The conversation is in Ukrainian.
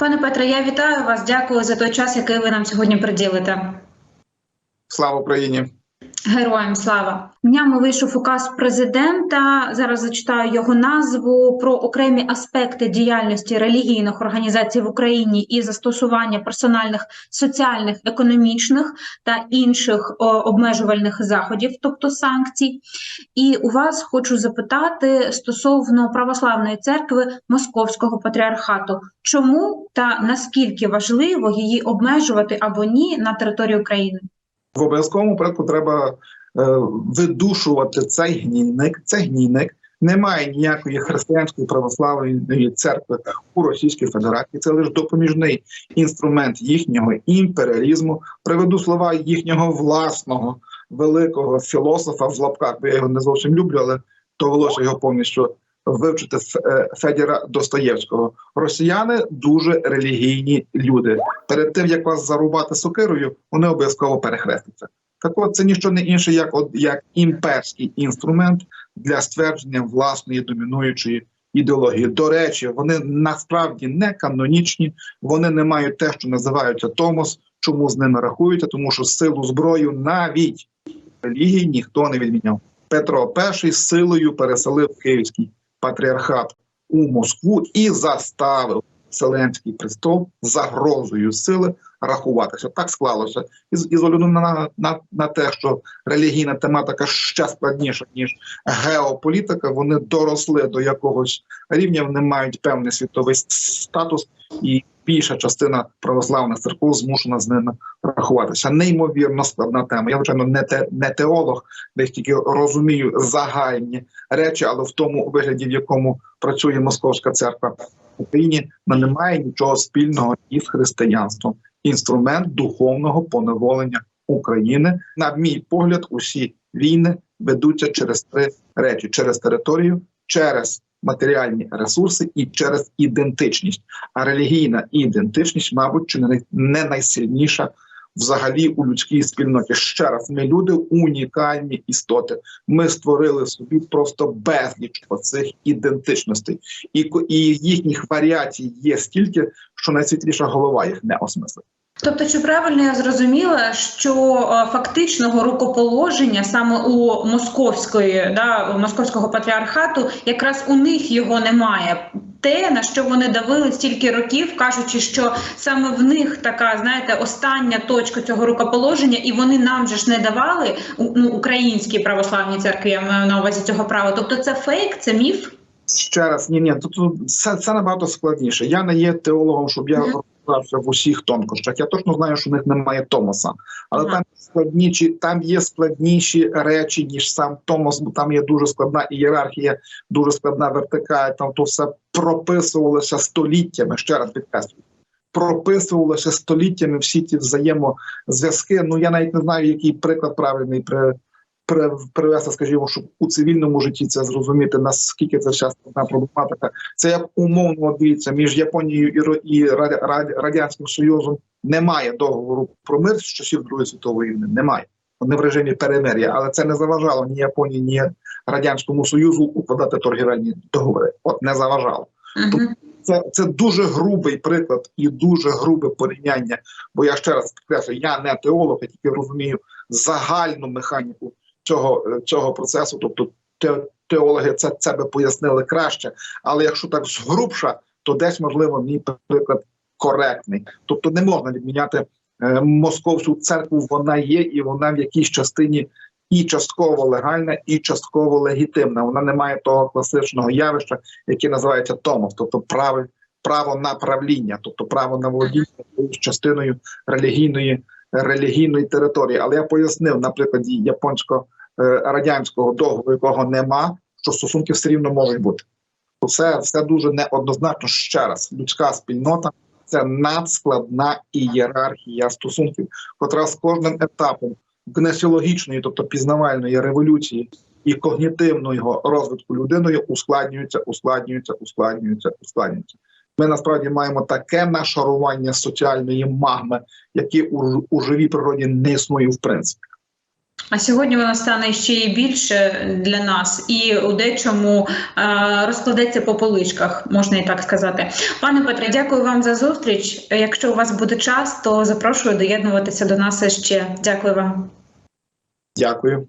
Пане Петре, я вітаю вас. Дякую за той час, який ви нам сьогодні приділите. Слава Україні! Героям слава днями вийшов указ президента. Зараз зачитаю його назву про окремі аспекти діяльності релігійних організацій в Україні і застосування персональних соціальних, економічних та інших о, обмежувальних заходів, тобто санкцій. І у вас хочу запитати стосовно православної церкви Московського патріархату, чому та наскільки важливо її обмежувати або ні на території України? В обов'язковому порядку треба е, видушувати цей гнійник. Цей гнійник не має ніякої християнської православної церкви у Російській Федерації. Це лише допоміжний інструмент їхнього імперіалізму. Приведу слова їхнього власного великого філософа в лапках, бо я його не зовсім люблю, але довелося його повністю вивчити Ф- Федіра Достоєвського. Росіяни дуже релігійні люди. Перед тим як вас зарубати сокирою, вони обов'язково перехрестяться. Так от це ніщо не інше, як от як імперський інструмент для ствердження власної домінуючої ідеології. До речі, вони насправді не канонічні, вони не мають те, що називаються Томос. Чому з ними рахуються? Тому що силу зброю навіть релігії ніхто не відміняв. Петро І силою переселив Київський патріархат у Москву і заставив Вселенський престол загрозою сили рахуватися. Так склалося. І з- ізольовано на, на, на те, що релігійна тематика ще складніша ніж геополітика. Вони доросли до якогось рівня, вони мають певний світовий статус, і більша частина православних церков змушена з ними рахуватися. Неймовірно складна тема. Я звичайно не те не теолог, десь тільки розумію загальні речі, але в тому вигляді, в якому працює московська церква в Україні, вона не має нічого спільного із християнством. Інструмент духовного поневолення України. На мій погляд, усі війни ведуться через три речі: через територію, через матеріальні ресурси і через ідентичність. А релігійна ідентичність, мабуть, чи не найсильніша взагалі у людській спільноті. Ще раз, ми люди унікальні істоти. Ми створили собі просто безліч оцих ідентичностей, і, і їхніх варіацій є стільки, що найсвітліша голова їх не осмислить. Тобто, чи правильно я зрозуміла, що е, фактичного рукоположення саме у московської да, у московського патріархату, якраз у них його немає. Те, на що вони давили стільки років, кажучи, що саме в них така, знаєте, остання точка цього рукоположення, і вони нам же ж не давали ну, українській православній церкві, я маю на увазі цього права. Тобто, це фейк, це міф. Ще раз, ні, ні, тут, тут це, це набагато складніше. Я не є теологом, щоб я Мгм. в усіх тонкощах. Я точно знаю, що в них немає Томоса, але Ага. там складніші, там є складніші речі ніж сам Томос, бо там є дуже складна ієрархія, дуже складна вертикаль. Там то все прописувалося століттями. Ще раз підкреслюю. Прописувалося століттями всі ті взаємозв'язки. Ну я навіть не знаю, який приклад правильний при- привести, скажімо, щоб у цивільному житті це зрозуміти, наскільки це частина проблематика. Це як умовно дивіться між Японією і, Раді- радянським Союзом немає договору про мир з часів Другої світової війни. Немає вони в режимі перемир'я, але це не заважало ні Японії, ні радянському союзу укладати торгівельні договори. От не заважало. Угу. Це, це дуже грубий приклад і дуже грубе порівняння. Бо я ще раз підкреслю, я не теолог, я тільки розумію загальну механіку цього, е, цього процесу. Тобто те, теологи це, це би пояснили краще. Але якщо так згрубша, то десь можливо мій приклад коректний. Тобто не можна відміняти е, московську церкву. Вона є, і вона в якійсь частині. І частково легальна, і частково легітимна. Вона не має того класичного явища, яке називається томос, тобто право, право на правління, тобто право на володіння частиною релігійної релігійної території. Але я пояснив на прикладі японсько-радянського договору, якого нема, що стосунки все рівно можуть бути. Все, все дуже неоднозначно. Ще раз, людська спільнота це надскладна ієрархія стосунків, котра з кожним етапом гнесіологічної, тобто пізнавальної революції і когнітивного розвитку людиною ускладнюється, ускладнюється, ускладнюється, ускладнюється. Ми насправді маємо таке нашарування соціальної магми, яке у, у живій природі не існує в принципі. А сьогодні вона стане ще й більше для нас, і у дечому е, розкладеться по поличках, можна і так сказати. Пане Петре, дякую вам за зустріч. Якщо у вас буде час, то запрошую доєднуватися до нас ще. Дякую вам. Дякую.